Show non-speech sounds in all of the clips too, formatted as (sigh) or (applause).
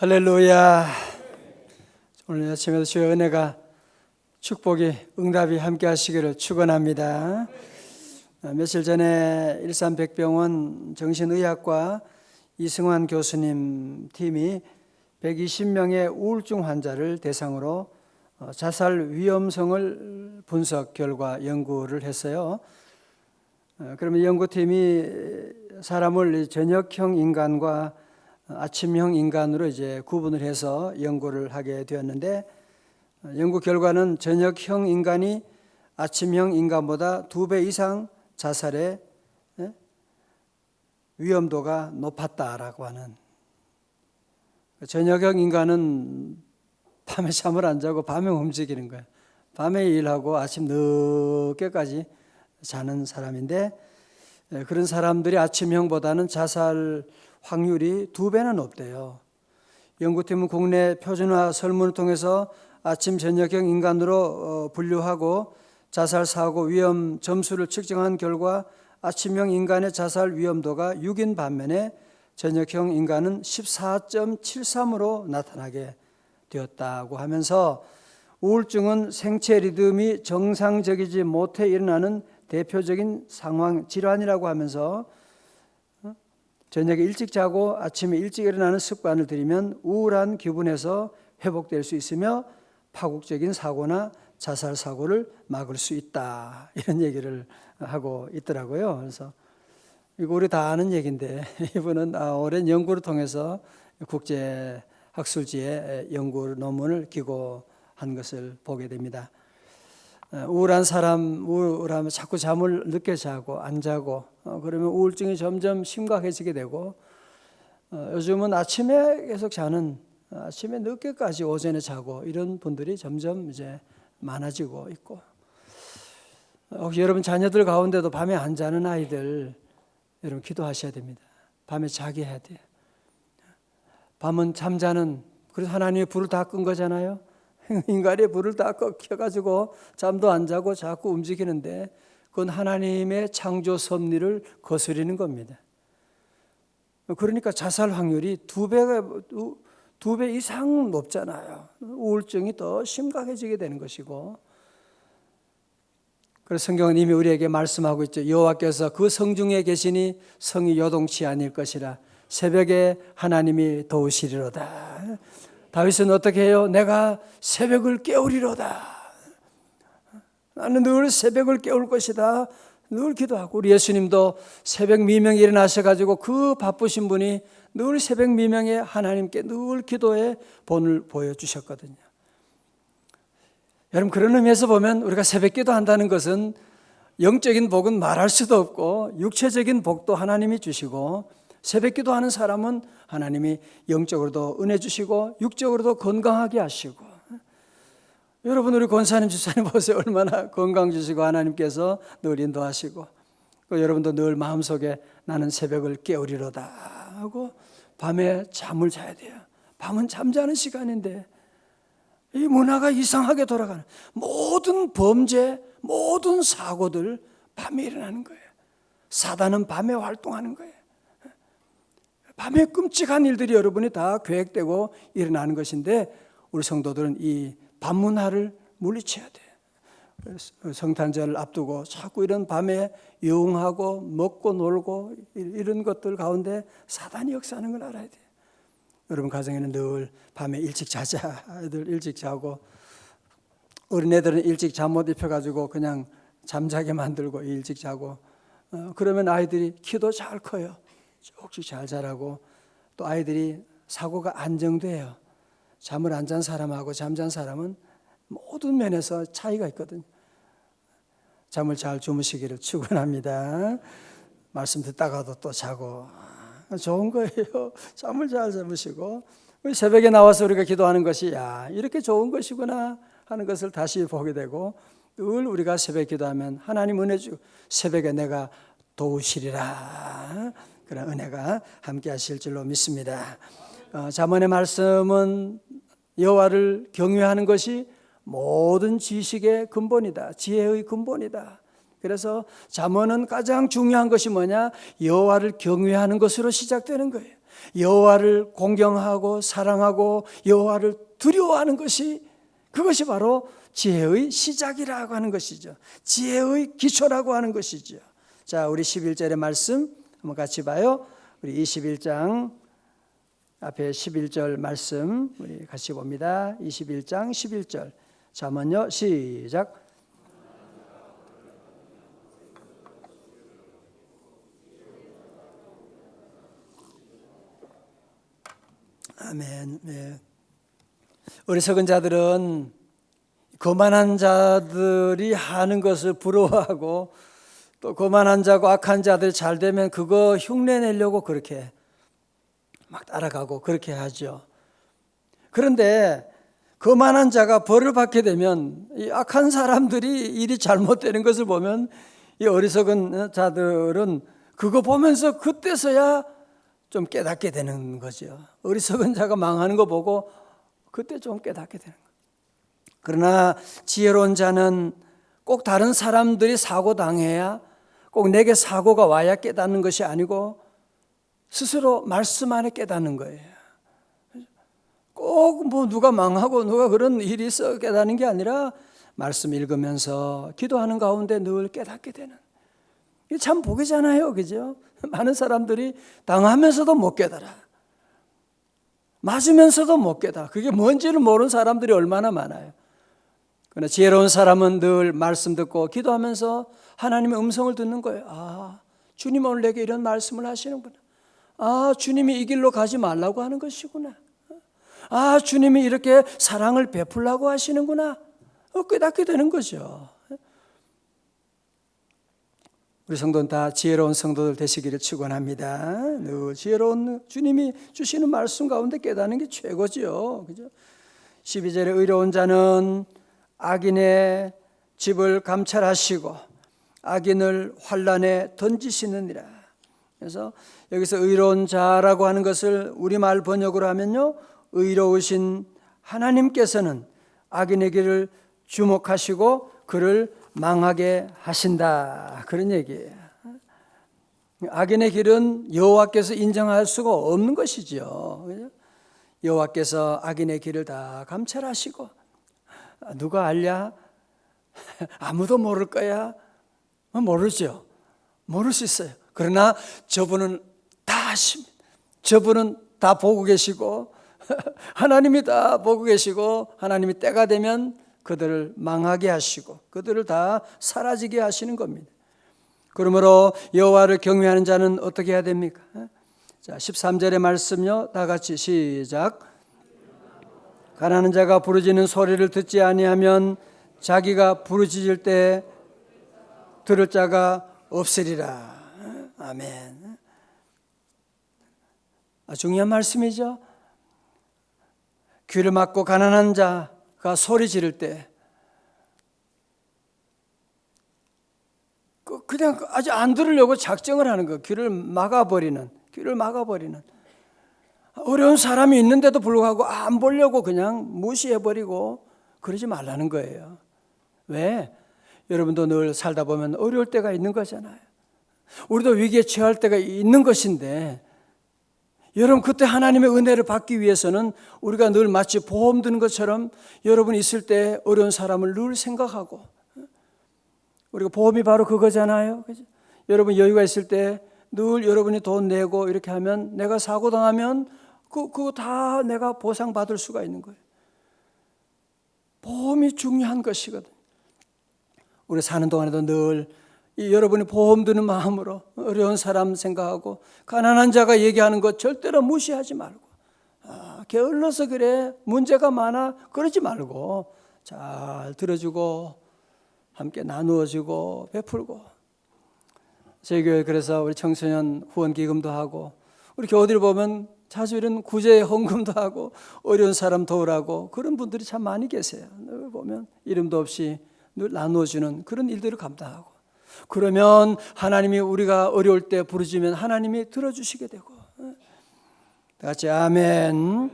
할렐루야. 오늘 아침에도 주의 은혜가 축복이 응답이 함께 하시기를 축원합니다. 어, 며칠 전에 일산백병원 정신의학과 이승환 교수님 팀이 120명의 우울증 환자를 대상으로 어, 자살 위험성을 분석 결과 연구를 했어요. 어, 그러면 연구팀이 사람을 저녁형 인간과 아침형 인간으로 이제 구분을 해서 연구를 하게 되었는데 어, 연구 결과는 저녁형 인간이 아침형 인간보다 두 배 이상 자살의 예? 위험도가 높았다라고 하는 저녁형 인간은 밤에 잠을 안 자고 밤에 움직이는 거예요. 밤에 일하고 아침 늦게까지 자는 사람인데 예, 그런 사람들이 아침형보다는 자살 확률이 두 배나 높대요. 연구팀은 국내 표준화 설문을 통해서 아침 저녁형 인간으로 어, 분류하고 자살 사고 위험 점수를 측정한 결과 아침형 인간의 자살 위험도가 6인 반면에 저녁형 인간은 14.73으로 나타나게 되었다고 하면서 우울증은 생체 리듬이 정상적이지 못해 일어나는 대표적인 상황 질환이라고 하면서 어? 저녁에 일찍 자고 아침에 일찍 일어나는 습관을 들이면 우울한 기분에서 회복될 수 있으며 파국적인 사고나 자살 사고를 막을 수 있다 (laughs) 이런 얘기를 하고 있더라고요. 그래서 이거 우리 다 아는 얘기인데 (laughs) 이분은 아, 오랜 연구를 통해서 국제 학술지에 연구 논문을 기고한 것을 보게 됩니다. 어, 우울한 사람 우울하면 자꾸 잠을 늦게 자고 안 자고 어, 그러면 우울증이 점점 심각해지게 되고 어, 요즘은 아침에 계속 자는 아침에 늦게까지 오전에 자고 이런 분들이 점점 이제 많아지고 있고 혹시 여러분 자녀들 가운데도 밤에 안 자는 아이들 여러분 기도하셔야 됩니다. 밤에 자게 해야 돼요. 밤은 잠자는 그래서 하나님의 불을 다 끈 거잖아요. (laughs) 인간의 불을 다 켜가지고 잠도 안 자고 자꾸 움직이는데 그건 하나님의 창조 섭리를 거스리는 겁니다. 그러니까 자살 확률이 두 배가 두 배 이상 높잖아요. 우울증이 더 심각해지게 되는 것이고. 그래서 성경은 이미 우리에게 말씀하고 있죠. 여호와께서 그 성중에 계시니 성이 요동치 아닐 것이라 새벽에 하나님이 도우시리로다. 다윗은 어떻게 해요? 내가 새벽을 깨우리로다. 나는 늘 새벽을 깨울 것이다. 늘 기도하고 우리 예수님도 새벽 미명에 일어나셔 가지고 그 바쁘신 분이 늘 새벽 미명에 하나님께 늘 기도에 본을 보여 주셨거든요. 여러분 그런 의미에서 보면 우리가 새벽 기도한다는 것은 영적인 복은 말할 수도 없고 육체적인 복도 하나님이 주시고 새벽 기도하는 사람은 하나님이 영적으로도 은혜 주시고 육적으로도 건강하게 하시고. 여러분 우리 권사님 주사님 보세요. 얼마나 건강 주시고 하나님께서 늘 인도하시고 그 여러분도 늘 마음속에 나는 새벽을 깨우리로다 하고 밤에 잠을 자야 돼요. 밤은 잠자는 시간인데 이 문화가 이상하게 돌아가는 모든 범죄 모든 사고들 밤에 일어나는 거예요. 사단은 밤에 활동하는 거예요 밤에 끔찍한 일들이 여러분이 다 계획되고 일어나는 것인데 우리 성도들은 이 밤문화를 물리쳐야 돼. 성탄절을 앞두고 자꾸 이런 밤에 유흥하고 먹고 놀고 이런 것들 가운데 사단이 역사하는 걸 알아야 돼. 여러분 가정에는 늘 밤에 일찍 자자. 애들 일찍 자고 어린애들은 일찍 잠 못 입혀 가지고 그냥 잠자게 만들고 일찍 자고 어, 그러면 아이들이 키도 잘 커요. 쭉쭉 잘 자라고 또 아이들이 사고가 안정돼요. 잠을 안 잔 사람하고 잠잔 사람은 모든 면에서 차이가 있거든요. 잠을 잘 주무시기를 축원합니다. 말씀 듣다가도 또 자고 아, 좋은 거예요. (laughs) 잠을 잘 주무시고 새벽에 나와서 우리가 기도하는 것이 야 이렇게 좋은 것이구나 하는 것을 다시 보게 되고 늘 우리가 새벽 기도하면 하나님 은혜 주 새벽에 내가 도우시리라 그런 은혜가 함께 하실 줄로 믿습니다. 어, 자문의 말씀은 여호와를 경외하는 것이 모든 지식의 근본이다. 지혜의 근본이다. 그래서 잠언은 가장 중요한 것이 뭐냐? 여호와를 경외하는 것으로 시작되는 거예요. 여호와를 공경하고 사랑하고 여호와를 두려워하는 것이 그것이 바로 지혜의 시작이라고 하는 것이죠. 지혜의 기초라고 하는 것이죠. 자, 우리 11절의 말씀 한번 같이 봐요. 우리 21장 앞에 11절 말씀 우리 같이 봅니다. 21장 11절. 잠깐만요. 시작. 아멘. 네. 어리석은 자들은 거만한 자들이 하는 것을 부러워하고 또 거만한 자고 악한 자들이 잘 되면 그거 흉내 내려고 그렇게 막 따라가고 그렇게 하죠. 그런데 거만한 자가 벌을 받게 되면 이 악한 사람들이 일이 잘못되는 것을 보면 이 어리석은 자들은 그거 보면서 그때서야 좀 깨닫게 되는 거죠. 어리석은 자가 망하는 거 보고 그때 좀 깨닫게 되는 거예요. 그러나 지혜로운 자는 꼭 다른 사람들이 사고 당해야 꼭 내게 사고가 와야 깨닫는 것이 아니고 스스로 말씀 안에 깨닫는 거예요. 꼭 뭐 누가 망하고 누가 그런 일이 있어 깨닫는 게 아니라 말씀 읽으면서 기도하는 가운데 늘 깨닫게 되는. 이게 참 복이잖아요. 그죠? (laughs) 많은 사람들이 당하면서도 못 깨달아. 맞으면서도 못 깨달아. 그게 뭔지를 모르는 사람들이 얼마나 많아요. 그러나 지혜로운 사람은 늘 말씀 듣고 기도하면서 하나님의 음성을 듣는 거예요. 아, 주님 오늘 내게 이런 말씀을 하시는구나. 아, 주님이 이 길로 가지 말라고 하는 것이구나. 아, 주님이 이렇게 사랑을 베풀라고 하시는구나. 어, 깨닫게 되는 거죠. 우리 성도는 다 지혜로운 성도들 되시기를 축원합니다. 늘 지혜로운 주님이 주시는 말씀 가운데 깨닫는 게 최고죠. 그죠? 12절에 의로운 자는 악인의 집을 감찰하시고 악인을 환란에 던지시느니라. 그래서 여기서 의로운 자라고 하는 것을 우리말 번역으로 하면요. 의로우신 하나님께서는 악인의 길을 주목하시고 그를 망하게 하신다. 그런 얘기예요. 악인의 길은 여호와께서 인정할 수가 없는 것이죠. 여호와께서 악인의 길을 다 감찰하시고 누가 알냐? (laughs) 아무도 모를 거야. 모르죠. 모를 수 있어요. 그러나 저분은 다 아십니다. 저분은 다 보고 계시고 (laughs) 하나님이 다 보고 계시고 하나님이 때가 되면 그들을 망하게 하시고 그들을 다 사라지게 하시는 겁니다. 그러므로 여호와를 경외하는 자는 어떻게 해야 됩니까? 자, 13절의 말씀요. 다 같이 시작. 가난한 자가 부르짖는 소리를 듣지 아니하면 자기가 부르짖을 때 들을 자가 없으리라. 아멘. 아, 중요한 말씀이죠. 귀를 막고 가난한 자가 소리 지를 때 그, 그냥 아주 안 들으려고 작정을 하는 거 귀를 막아버리는 귀를 막아버리는 어려운 사람이 있는데도 불구하고 안 보려고 그냥 무시해버리고 그러지 말라는 거예요. 왜? 여러분도 늘 살다 보면 어려울 때가 있는 거잖아요. 우리도 위기에 처할 때가 있는 것인데 여러분 그때 하나님의 은혜를 받기 위해서는 우리가 늘 마치 보험 드는 것처럼 여러분 있을 때 어려운 사람을 늘 생각하고 우리가 보험이 바로 그거잖아요. 그죠? 여러분 여유가 있을 때 늘 여러분이 돈 내고 이렇게 하면 내가 사고 당하면 그 그거 다 내가 보상 받을 수가 있는 거예요. 보험이 중요한 것이거든. 우리 사는 동안에도 늘 여러분이 보험 드는 마음으로 어려운 사람 생각하고 가난한 자가 얘기하는 것 절대로 무시하지 말고 아, 게을러서 그래. 문제가 많아. 그러지 말고 잘 들어주고 함께 나누어주고 베풀고. 저희 교회 그래서 우리 청소년 후원 기금도 하고 우리 교우들 보면 자주 이런 구제 헌금도 하고 어려운 사람 도우라고 그런 분들이 참 많이 계세요. 늘 보면 이름도 없이 늘 나누어주는 그런 일들을 감당하고 그러면 하나님이 우리가 어려울 때 부르짖으면 하나님이 들어주시게 되고 다 같이 아멘.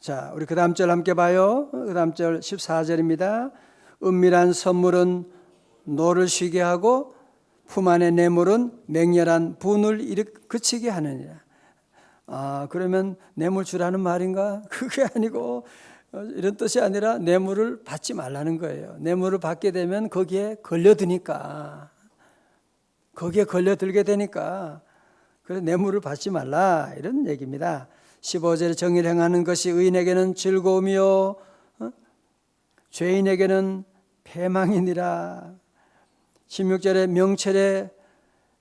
자, 우리 그 다음 절 함께 봐요. 그 다음 절 14절입니다. 은밀한 선물은 노를 쉬게 하고 품 안의 뇌물은 맹렬한 분을 일으 그치게 하느니라. 아, 그러면 뇌물 주라는 말인가? (laughs) 그게 아니고 어, 이런 뜻이 아니라 뇌물을 받지 말라는 거예요. 뇌물을 받게 되면 거기에 걸려드니까 거기에 걸려들게 되니까 그래 뇌물을 받지 말라 이런 얘기입니다. 15절 정의를 행하는 것이 의인에게는 즐거움이요 어? 죄인에게는 패망이니라. 16절에 명철의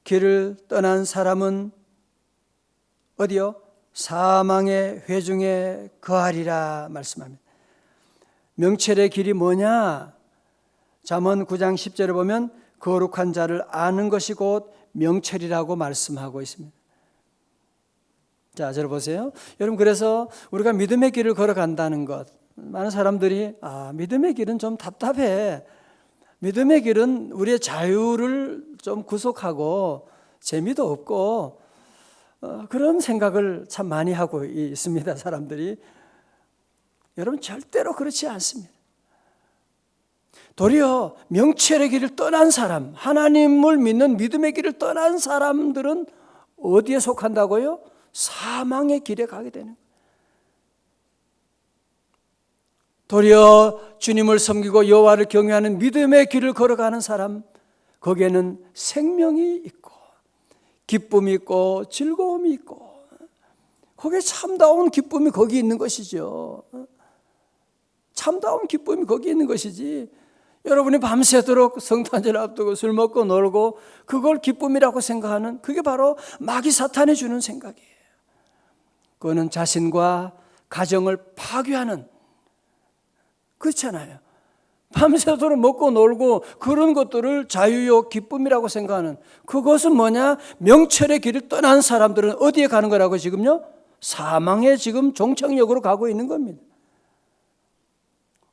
길을 떠난 사람은 어디요? 사망의 회중에 거하리라 말씀합니다. 명철의 길이 뭐냐? 잠언 9장 10절에 보면 거룩한 자를 아는 것이 곧 명철이라고 말씀하고 있습니다. 자, 저 보세요. 여러분 그래서 우리가 믿음의 길을 걸어간다는 것 많은 사람들이 아, 믿음의 길은 좀 답답해. 믿음의 길은 우리의 자유를 좀 구속하고 재미도 없고 어, 그런 생각을 참 많이 하고 있습니다. 사람들이 여러분 절대로 그렇지 않습니다. 도리어 명철의 길을 떠난 사람, 하나님을 믿는 믿음의 길을 떠난 사람들은 어디에 속한다고요? 사망의 길에 가게 되는. 도리어 주님을 섬기고 여호와를 경외하는 믿음의 길을 걸어가는 사람 거기에는 생명이 있고 기쁨이 있고 즐거움이 있고 거기에 참다운 기쁨이 거기 있는 것이죠. 참다운 기쁨이 거기 있는 것이지. 여러분이 밤새도록 성탄절 앞두고 술 먹고 놀고 그걸 기쁨이라고 생각하는 그게 바로 마귀 사탄이 주는 생각이에요. 그거는 자신과 가정을 파괴하는 그렇잖아요. 밤새도록 먹고 놀고 그런 것들을 자유요 기쁨이라고 생각하는 그것은 뭐냐? 명철의 길을 떠난 사람들은 어디에 가는 거라고 지금요? 사망의 지금 종착역으로 가고 있는 겁니다.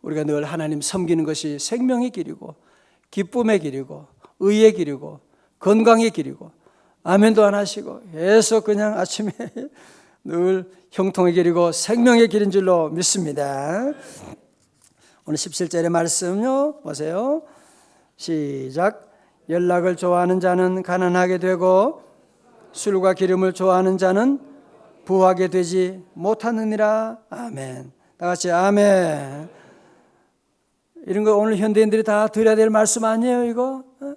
우리가 늘 하나님 섬기는 것이 생명의 길이고 기쁨의 길이고 의의 길이고 건강의 길이고 아멘도 안 하시고 계속 그냥 아침에 (laughs) 늘 형통의 길이고 생명의 길인 줄로 믿습니다. 오늘 17절의 말씀요. 보세요. 시작. 연락을 좋아하는 자는 가난하게 되고 술과 기름을 좋아하는 자는 부하게 되지 못하느니라. 아멘. 다 같이 아멘. 이런 거 오늘 현대인들이 다 들어야 될 말씀 아니에요, 이거? 어?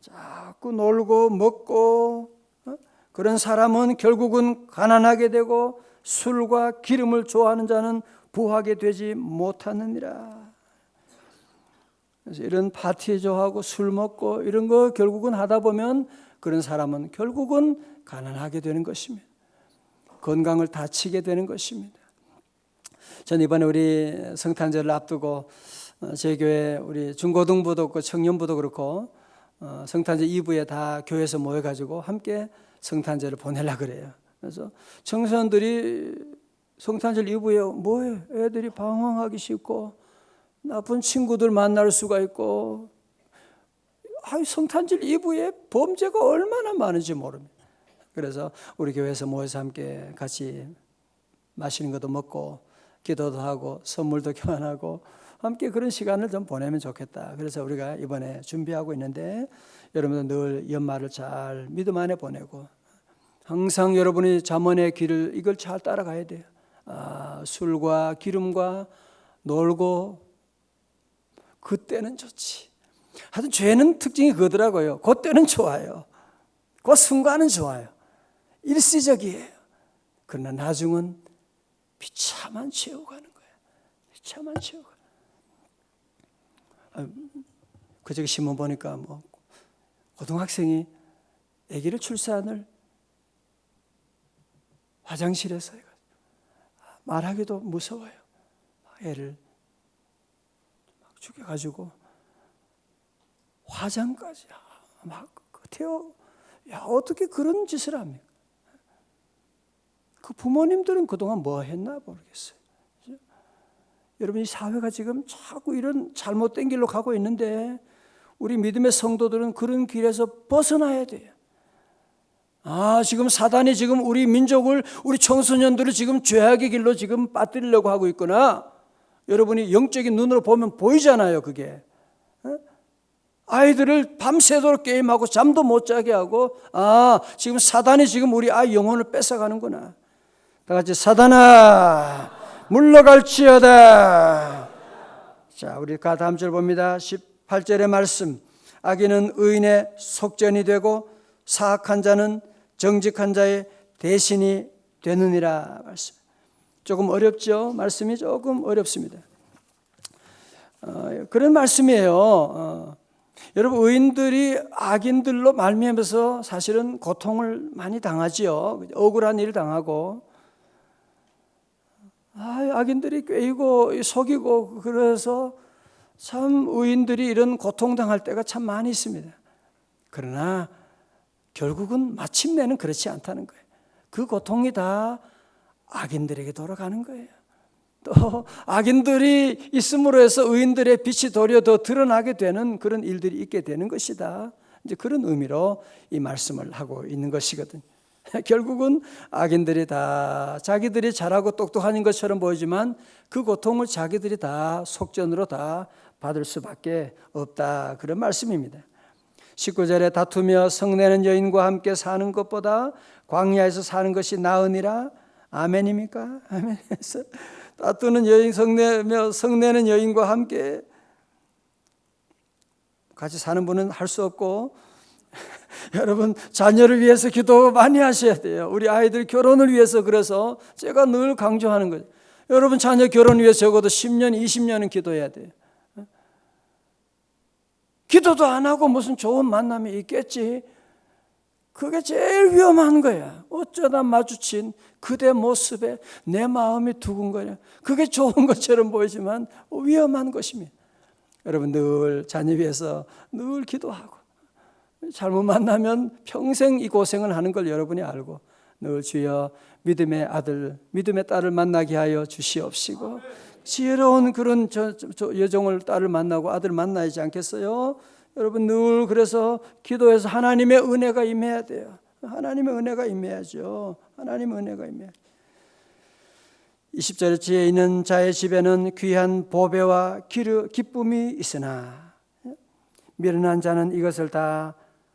자꾸 놀고 먹고 어? 그런 사람은 결국은 가난하게 되고 술과 기름을 좋아하는 자는 부하게 되지 못하느니라. 그래서 이런 파티 좋아하고 술 먹고 이런 거 결국은 하다 보면 그런 사람은 결국은 가난하게 되는 것입니다. 건강을 다치게 되는 것입니다. 전 이번에 우리 성탄절을 앞두고 어, 제 교회 우리 중고등부도 그렇고 청년부도 그렇고 어, 성탄절 2부에 다 교회에서 모여가지고 함께 성탄절을 보내려 그래요. 그래서 청소년들이 성탄절 이후에 뭐해? 애들이 방황하기 쉽고 나쁜 친구들 만날 수가 있고 아, 성탄절 이후에 범죄가 얼마나 많은지 모릅니다. 그래서 우리 교회에서 모여서 함께 같이 마시는 것도 먹고 기도도 하고 선물도 (laughs) 교환하고 함께 그런 시간을 좀 보내면 좋겠다. 그래서 우리가 이번에 준비하고 있는데 여러분들 늘 연말을 잘 믿음 안에 보내고 항상 여러분이 잠언의 길을 이걸 잘 따라가야 돼요. 아, 술과 기름과 놀고 그때는 좋지. 하여튼 죄는 특징이 그거더라고요. 그때는 좋아요. 그 순간은 좋아요. 일시적이에요. 그러나 나중은 비참한 채우 가는 거예요. 비참한 채우 가. 아, 그저께 신문 보니까 뭐 고등학생이 아기를 출산을 화장실에서 말하기도 무서워요. 애를 막 죽여가지고 화장까지 막 태워. 야 어떻게 그런 짓을 합니까? 그 부모님들은 그동안 뭐 했나 모르겠어요. 여러분 이 사회가 지금 자꾸 이런 잘못된 길로 가고 있는데 우리 믿음의 성도들은 그런 길에서 벗어나야 돼요. 아, 지금 사단이 지금 우리 민족을, 우리 청소년들을 지금 죄악의 길로 지금 빠뜨리려고 하고 있구나. 여러분이 영적인 눈으로 보면 보이잖아요, 그게. 어? 아이들을 밤새도록 게임하고 잠도 못 자게 하고 아 지금 사단이 지금 우리 아이 영혼을 뺏어가는구나. 다 같이 사단아 물러갈지어다. 자 우리 가 다음 절 봅니다. 18절의 말씀. 악인은 의인의 속전이 되고 사악한 자는 정직한 자의 대신이 되느니라 말씀. 조금 어렵죠? 말씀이 조금 어렵습니다. 어, 그런 말씀이에요. 어, 여러분 의인들이 악인들로 말미암아서 사실은 고통을 많이 당하지요. 억울한 일 당하고 아, 악인들이 꾀이고 속이고 그래서 참 의인들이 이런 고통 당할 때가 참 많이 있습니다. 그러나 결국은 마침내는 그렇지 않다는 거예요. 그 고통이 다 악인들에게 돌아가는 거예요. 또 악인들이 있음으로 해서 의인들의 빛이 도리어 더 드러나게 되는 그런 일들이 있게 되는 것이다. 이제 그런 의미로 이 말씀을 하고 있는 것이거든요. (laughs) 결국은 악인들이 다 자기들이 잘하고 똑똑한 것처럼 보이지만 그 고통을 자기들이 다 속전으로 다 받을 수밖에 없다. 그런 말씀입니다. 19절에 다투며 성내는 여인과 함께 사는 것보다 광야에서 사는 것이 나으니라. 아멘입니까? (laughs) 아멘에서 다투는 여인 성내며 성내는 여인과 함께 같이 사는 분은 할 수 없고 (laughs) 여러분 자녀를 위해서 기도 많이 하셔야 돼요. 우리 아이들 결혼을 위해서 그래서 제가 늘 강조하는 거죠. 여러분 자녀 결혼 위해서 적어도 10년, 20년은 기도해야 돼요. 기도도 안 하고 무슨 좋은 만남이 있겠지. 그게 제일 위험한 거야. 어쩌다 마주친 그대 모습에 내 마음이 두근거려. 그게 좋은 (laughs) 것처럼 보이지만 위험한 것입니다. 여러분 늘 자녀 위해서 늘 기도하고 잘못 만나면 평생 이 고생을 하는 걸 여러분이 알고 늘 주여 믿음의 아들, 믿음의 딸을 만나게 하여 주시옵시고 지혜로운 그런 저, 저 여종을 딸을 만나고 아들 만나야지 않겠어요? 여러분 늘 그래서 기도해서 하나님의 은혜가 임해야 돼요. 하나님의 은혜가 임해야죠. 하나님의 은혜가 임해. 20절에 지혜 있는 자의 집에는 귀한 보배와 기르, 기쁨이 있으나 미련한 자는 이것을 다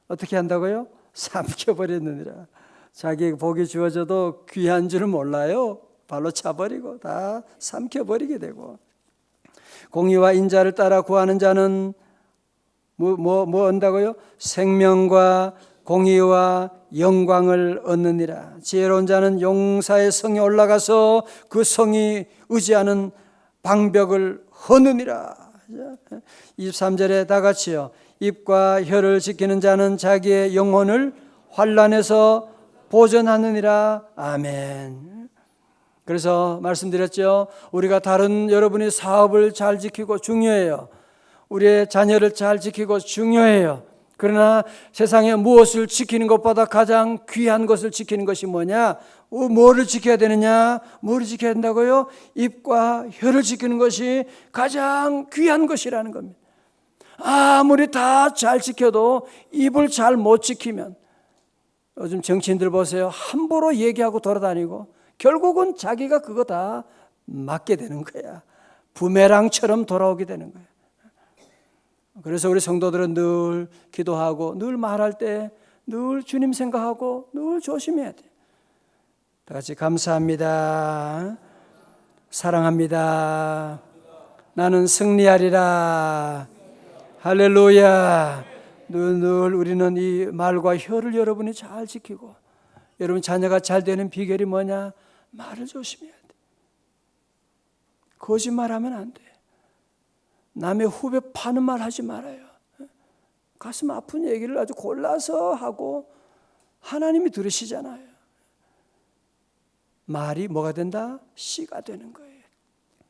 어떻게 한다고요? 삼켜버렸느니라. 자기 복이 주어져도 귀한 줄은 몰라요. 발로 차버리고 다 삼켜버리게 되고 공의와 인자를 따라 구하는 자는 뭐, 뭐, 뭐 얻는다고요? 생명과 공의와 영광을 얻느니라. 지혜로운 자는 용사의 성에 올라가서 그 성이 의지하는 방벽을 허느니라. 23절에 다 같이요. 입과 혀를 지키는 자는 자기의 영혼을 환란에서 보전하느니라. 아멘. 그래서 말씀드렸죠. 우리가 다른 여러분이 사업을 잘 지키고 중요해요. 우리의 자녀를 잘 지키고 중요해요. 그러나 세상에 무엇을 지키는 것보다 가장 귀한 것을 지키는 것이 뭐냐? 어, 뭐를 지켜야 되느냐? 뭐를 지켜야 된다고요? 입과 혀를 지키는 것이 가장 귀한 것이라는 겁니다. 아무리 다 잘 지켜도 입을 잘 못 지키면 요즘 정치인들 보세요. 함부로 얘기하고 돌아다니고 결국은 자기가 그거 다 맞게 되는 거야. 부메랑처럼 돌아오게 되는 거야. 그래서 우리 성도들은 늘 기도하고 늘 말할 때 늘 주님 생각하고 늘 조심해야 돼. 다 같이 감사합니다. 사랑합니다. 나는 승리하리라. 할렐루야. 늘, 늘 우리는 이 말과 혀를 여러분이 잘 지키고 여러분 자녀가 잘 되는 비결이 뭐냐? 말을 조심해야 돼. 거짓말하면 안 돼. 남의 후배 파는 말 하지 말아요. 가슴 아픈 얘기를 아주 골라서 하고 하나님이 들으시잖아요. 말이 뭐가 된다? 씨가 되는 거예요.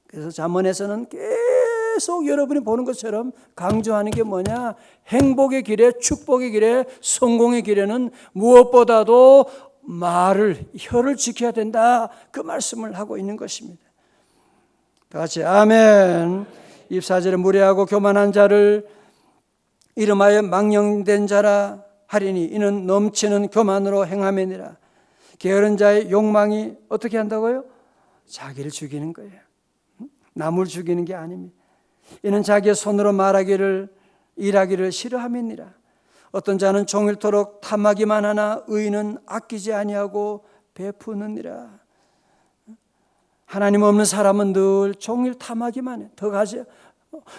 그래서 잠언에서는 계속 여러분이 보는 것처럼 강조하는 게 뭐냐? 행복의 길에, 축복의 길에, 성공의 길에는 무엇보다도 말을, 혀를 지켜야 된다. 그 말씀을 하고 있는 것입니다. 다 같이 아멘. 입사절에 무례하고 교만한 자를 이름하여 망령된 자라 하리니 이는 넘치는 교만으로 행함이니라. 게으른 자의 욕망이 어떻게 한다고요? 자기를 죽이는 거예요. 남을 죽이는 게 아닙니다. 이는 자기의 손으로 말하기를 일하기를 싫어함이니라. 어떤 자는 종일토록 탐하기만 하나 의인은 아끼지 아니하고 베푸느니라. 하나님 없는 사람은 늘 종일 탐하기만 해. 더 가져,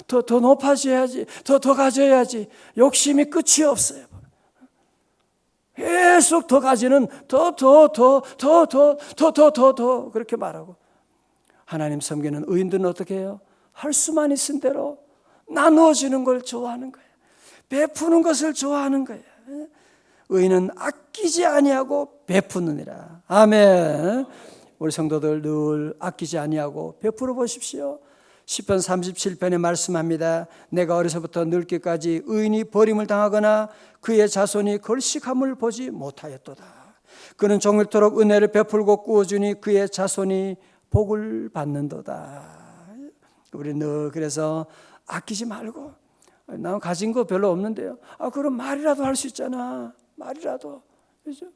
더, 더 높아져야지. 더, 더 가져야지. 욕심이 끝이 없어요. 계속 더 가지는 더, 더, 더, 더, 더, 더, 더, 더, 더, 그렇게 말하고. 하나님 섬기는 의인들은 어떻게 해요? 할 수만 있은 대로 나누어주는 걸 좋아하는 거예요. 베푸는 것을 좋아하는 거예요. 의인은 아끼지 아니하고 베푸느니라. 아멘. 우리 성도들 늘 아끼지 아니하고 베풀어 보십시오. 시편 37편에 말씀합니다. 내가 어려서부터 늙기까지 의인이 버림을 당하거나 그의 자손이 걸식함을 보지 못하였도다. 그는 종일토록 은혜를 베풀고 꾸어주니 그의 자손이 복을 받는도다. 우리 늘 그래서 아끼지 말고 난 가진 거 별로 없는데요. 아 그럼 말이라도 할 수 있잖아. 말이라도 그죠?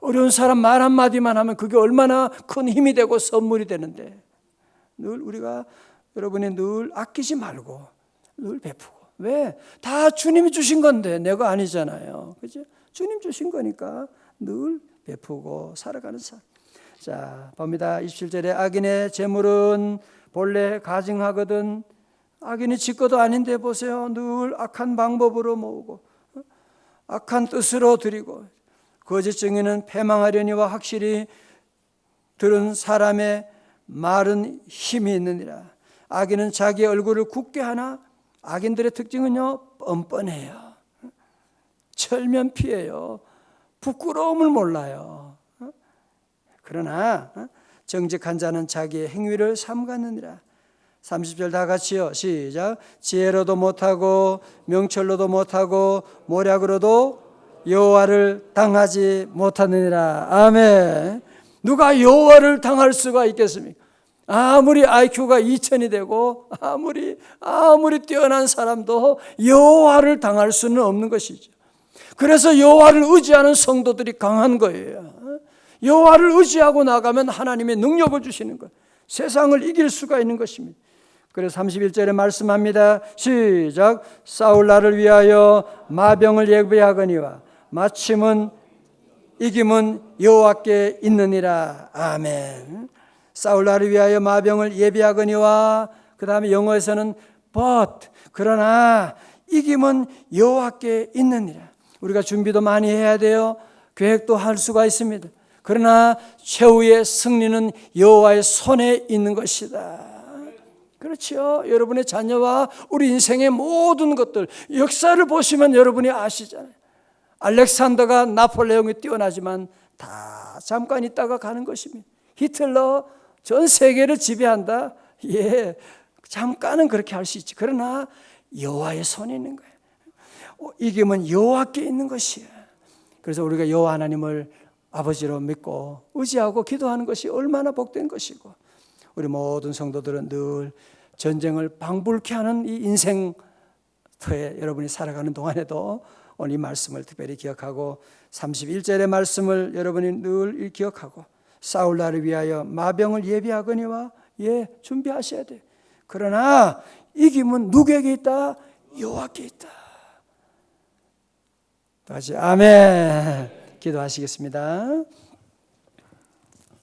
어려운 사람 말 한마디만 하면 그게 얼마나 큰 힘이 되고 선물이 되는데 늘 우리가 여러분이 늘 아끼지 말고 늘 베푸고 왜? 다 주님이 주신 건데 내가 아니잖아요. 그죠? 주님 주신 거니까 늘 베푸고 살아가는 삶. 자, 봅니다. 27절에 악인의 재물은 본래 가증하거든 악인이 지 것도 아닌데 보세요. 늘 악한 방법으로 모으고 어? 악한 뜻으로 드리고 거짓 증인은 패망하려니와 확실히 들은 사람의 말은 힘이 있느니라. 악인은 자기 얼굴을 굳게 하나 악인들의 특징은요 뻔뻔해요. 철면피해요. 부끄러움을 몰라요. 그러나 정직한 자는 자기의 행위를 삼갔느니라. 30절 다 같이요. 시작. 지혜로도 못하고 명철로도 못하고 모략으로도 여호와를 당하지 못하느니라. 아멘. 누가 여호와를 당할 수가 있겠습니까? 아무리 IQ가 2000이 되고 아무리 아무리 뛰어난 사람도 여호와를 당할 수는 없는 것이죠. 그래서 여호와를 의지하는 성도들이 강한 거예요. 여호와를 의지하고 나가면 하나님의 능력을 주시는 것. 세상을 이길 수가 있는 것입니다. 그래서 31절에 말씀합니다. 시작. 사울 나를 위하여 마병을 예비하거니와 마침은 이김은 여호와께 있느니라. 아멘. 사울 나를 위하여 마병을 예비하거니와 그다음에 영어에서는 but 그러나 이김은 여호와께 있느니라. 우리가 준비도 많이 해야 돼요. 계획도 할 수가 있습니다. 그러나 최후의 승리는 여호와의 손에 있는 것이다. 그렇죠. 여러분의 자녀와 우리 인생의 모든 것들 역사를 보시면 여러분이 아시잖아요. 알렉산더가 나폴레옹이 뛰어나지만 다 잠깐 있다가 가는 것입니다. 히틀러 전 세계를 지배한다. 예, 잠깐은 그렇게 할 수 있지. 그러나 여호와의 손에 있는 거예요. 어, 이기면 여호와께 있는 것이에요. 그래서 우리가 여호와 하나님을 아버지로 믿고 의지하고 기도하는 것이 얼마나 복된 것이고 우리 모든 성도들은 늘 전쟁을 방불케 하는 이 인생터에 여러분이 살아가는 동안에도 오늘 이 말씀을 특별히 기억하고 31절의 말씀을 여러분이 늘 기억하고 사울 나를 위하여 마병을 예비하거니와 예 준비하셔야 돼. 그러나 이김은 누구에게 있다? 여호와께 있다. 다시 아멘. 기도하시겠습니다.